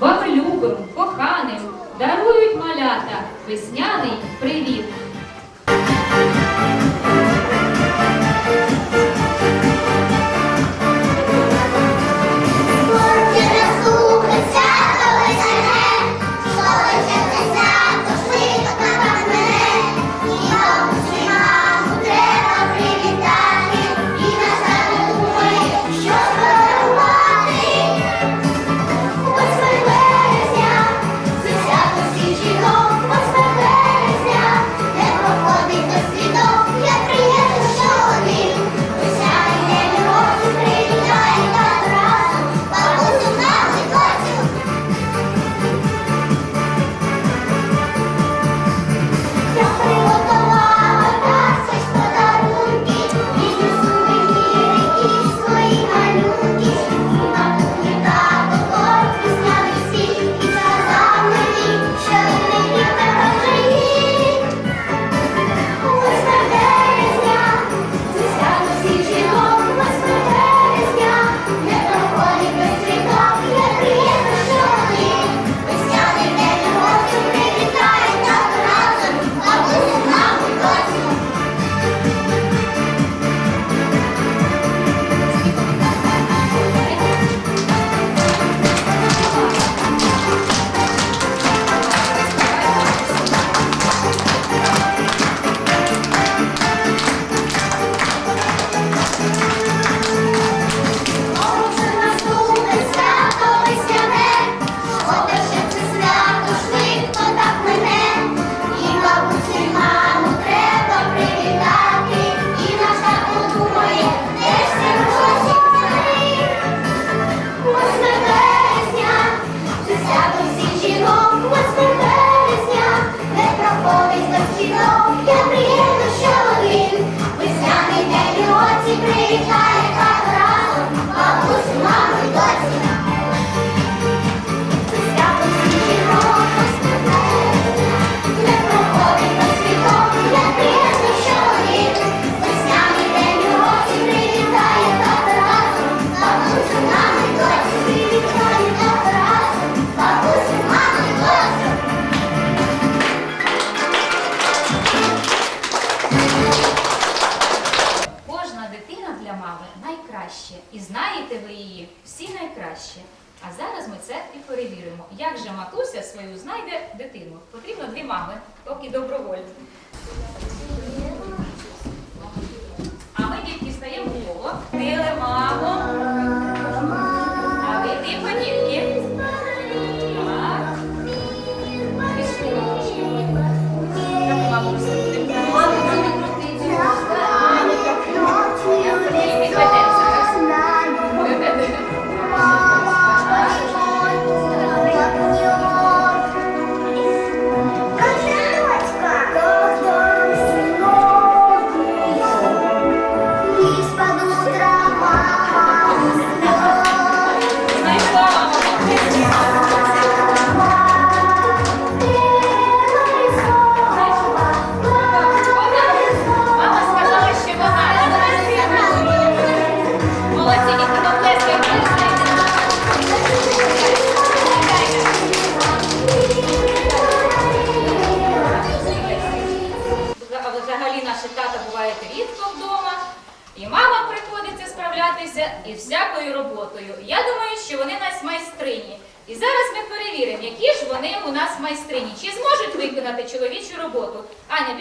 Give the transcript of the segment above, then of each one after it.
Бабелюбим, коханим дарують малята весняний привіт. краще. А зараз ми це і перевіримо. Як же матуся свою знайде дитину? Потрібно дві мами, поки добровольці. А ми дітки стаємо коло. тили, мамо.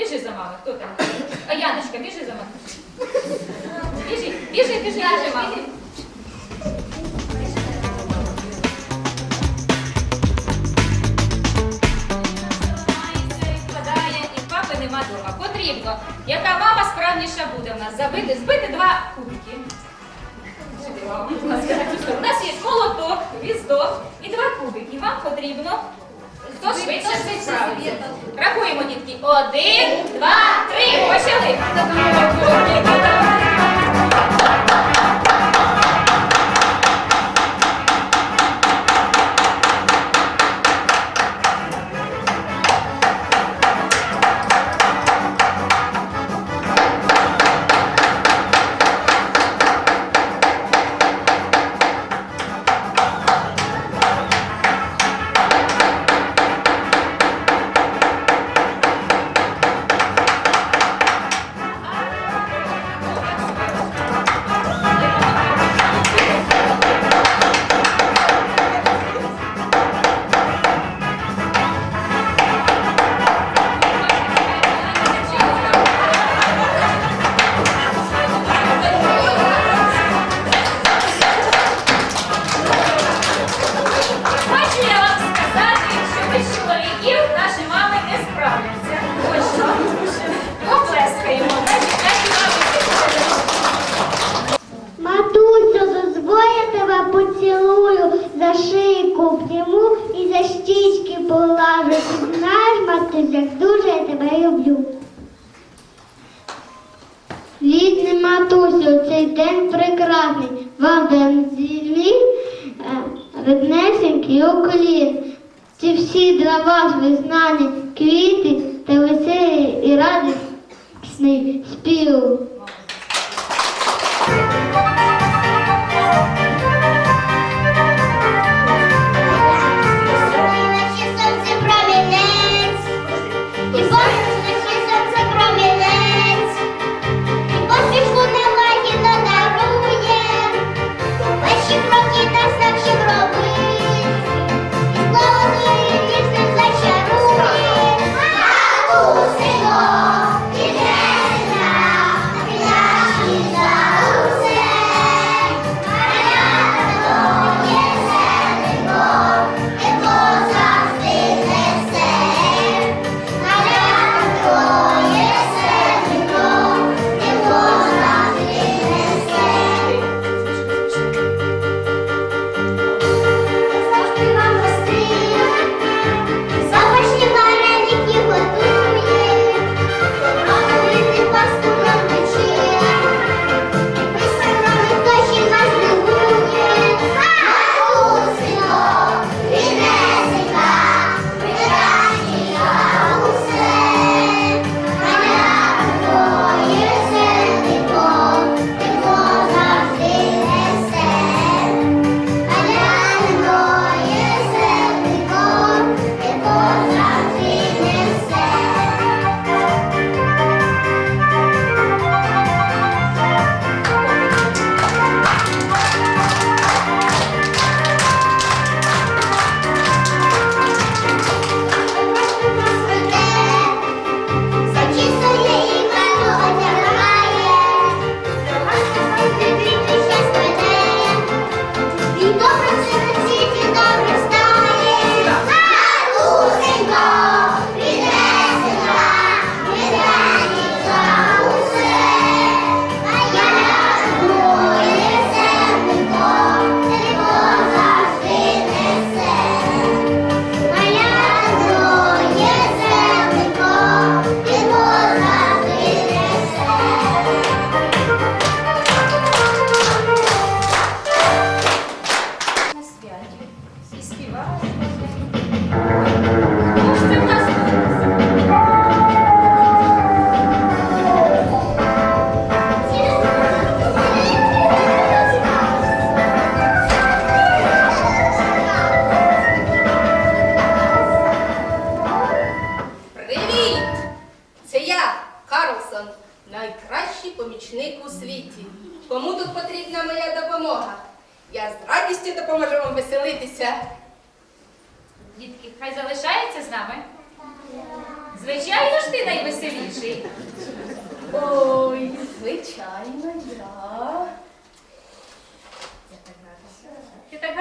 біжи за мамою. Хто там? А Яночка, біжи за мамою. Біжи, біжи, біжи, біжи, мама. Нема дома. Потрібно, яка мама справніша буде в нас забити, збити два кубики. У нас є колоток, віздок і два кубики. Вам потрібно хто швидше справиться. Рахуємо, дітки. Один, два, три. люблю. Літні матусі, цей день прекрасний, вам день землі, ріднесенький уклін. Ці всі для вас визнані квіти та веселі і радісний спів.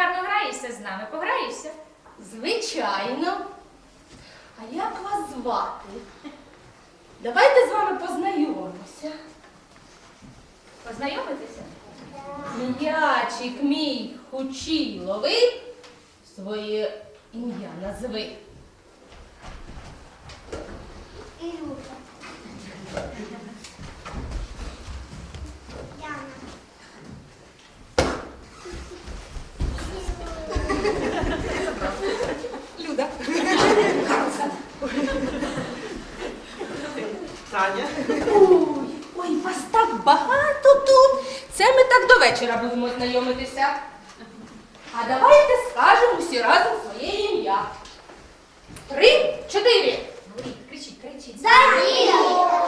гарно граєшся з нами, пограєшся? Звичайно. А як вас звати? Давайте з вами познайомимося. Познайомитися? М'ячик мій хучий лови, своє ім'я назви. Люда. Таня. Ой, вас так багато тут. Це ми так до вечора будемо знайомитися. А давайте скажемо всі разом своє ім'я. Три, чотири. Кричіть, кричіть. Заріна!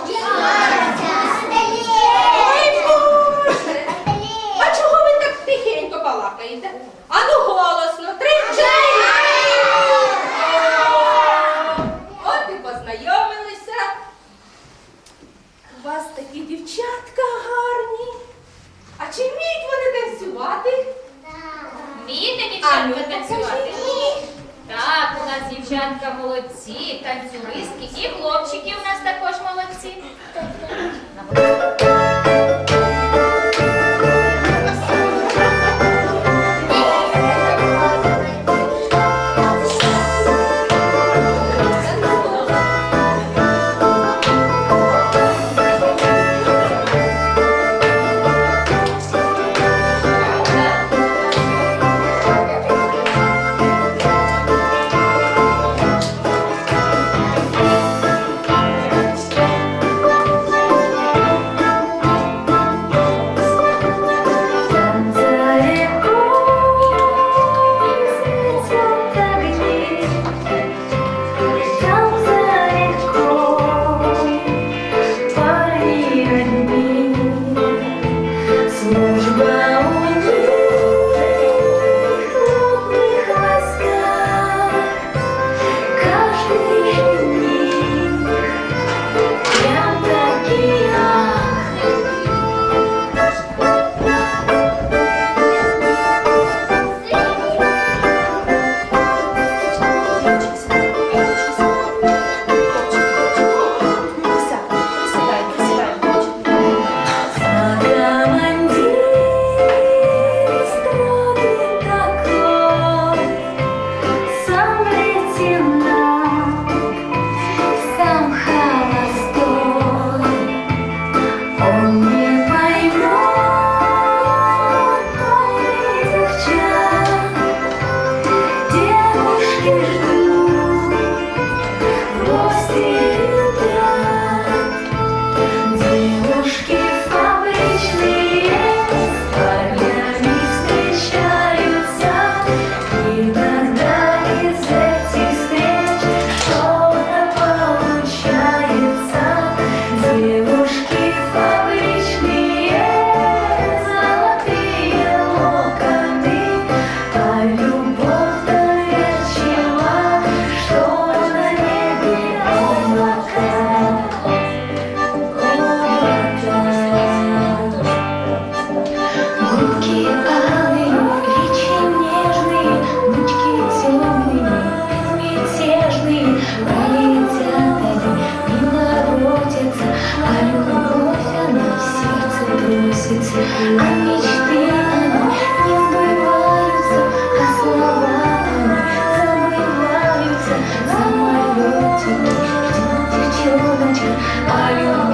Hallelujah.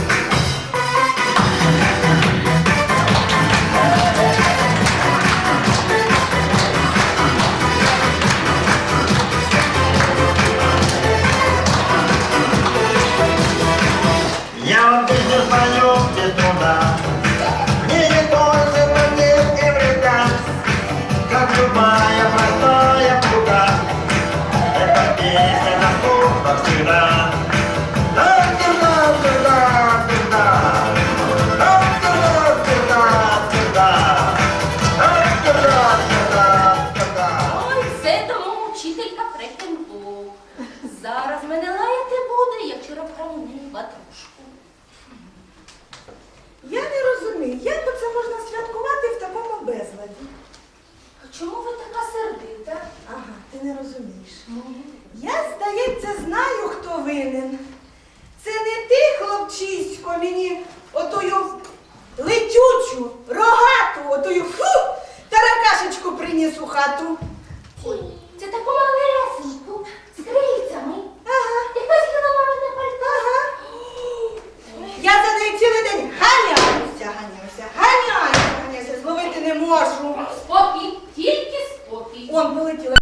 розумієш. Я, здається, знаю, хто винен. Це не ти, хлопчисько, мені отою летючу, рогату, отою фу, таракашечку приніс у хату. Ой, Це таку малесеньку, з крильцями. Ага. Якась мене пальто. Ага. Я за нею цілий день ганяюся, ганяюся, ганяюся, ганяюся, зловити не можу. Спокій, тільки спокій. Он полетіла.